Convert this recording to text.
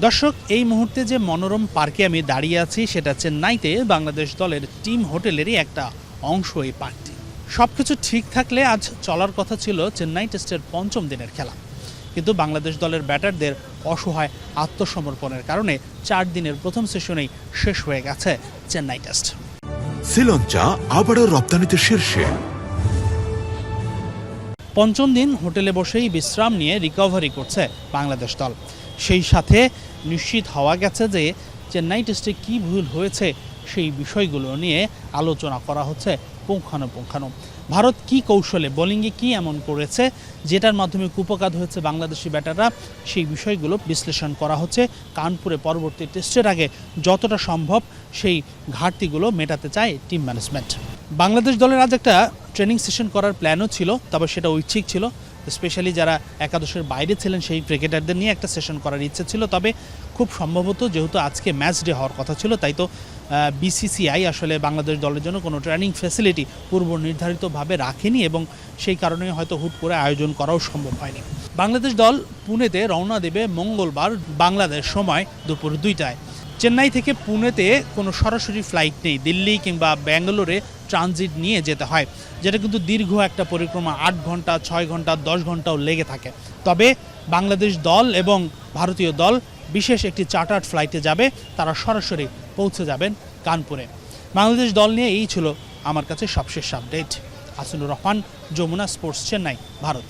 দর্শক, এই মুহূর্তে যে মনোরম পার্কে আমি দাঁড়িয়ে আছি, সেটা চেন্নাইতে বাংলাদেশ দলের টিম হোটেলেরই একটা অংশ এই পার্কটি। সব কিছু ঠিক থাকলে আজ চলার কথা ছিল চেন্নাই টেস্টের পঞ্চম দিনের খেলা। কিন্তু বাংলাদেশ দলের ব্যাটারদের অসহায় আত্মসমর্পণের কারণে চার দিনের প্রথম সেশনেই শেষ হয়ে গেছে চেন্নাই টেস্ট। শ্রীলঞ্চা আবারও রপ্তানিতে শীর্ষে। পঞ্চম দিন হোটেলে বসেই বিশ্রাম নিয়ে রিকভারি করছে বাংলাদেশ দল। সেই সাথে নিশ্চিত হওয়া গেছে যে চেন্নাই টেস্টে কি ভুল হয়েছে সেই বিষয়গুলো নিয়ে আলোচনা করা হচ্ছে পুঙ্খানুপুঙ্খানু ভারত কি কৌশলে, বোলিংয়ে কি এমন করেছে যেটার মাধ্যমে কুপকাত হয়েছে বাংলাদেশি ব্যাটাররা, সেই বিষয়গুলো বিশ্লেষণ করা হচ্ছে। কানপুরে পরবর্তী টেস্টের আগে যতটা সম্ভব সেই ঘাটতিগুলো মেটাতে চায় টিম ম্যানেজমেন্ট। বাংলাদেশ দলের আজ একটা ট্রেনিং সেশন করার প্ল্যানও ছিল, তবে সেটা ঐচ্ছিক ছিল। স্পেশালি যারা একাদশের বাইরে ছিলেন সেই ক্রিকেটারদের নিয়ে একটা সেশন করার ইচ্ছে ছিল। তবে খুব সম্ভবত যেহেতু আজকে ম্যাচ ডে হওয়ার কথা ছিল, তাই তো বিসিসিআই আসলে বাংলাদেশ দলের জন্য কোনো ট্রেনিং ফ্যাসিলিটি পূর্ব নির্ধারিতভাবে রাখেনি এবং সেই কারণে হয়তো হুট করে আয়োজন করাও সম্ভব হয়নি। বাংলাদেশ দল পুনেতে রওনা দেবে মঙ্গলবার বাংলাদেশ সময় দুপুর দুইটায়। চেন্নাই থেকে পুনেতে কোনো সরাসরি ফ্লাইট নেই। দিল্লি কিংবা ব্যাঙ্গালোরে ট্রানজিট নিয়ে যেতে হয়, যেটা কিন্তু দীর্ঘ একটা পরিক্রমা, আট ঘণ্টা, ছয় ঘণ্টা, দশ ঘন্টাও লেগে থাকে। তবে বাংলাদেশ দল এবং ভারতীয় দল বিশেষ একটি চার্টার্ড ফ্লাইটে যাবে, তারা সরাসরি পৌঁছে যাবেন কানপুরে। বাংলাদেশ দল নিয়ে এই ছিল আমার কাছে সবশেষ আপডেট হাসিনুর রহমান, যমুনা স্পোর্টস, চেন্নাই, ভারত।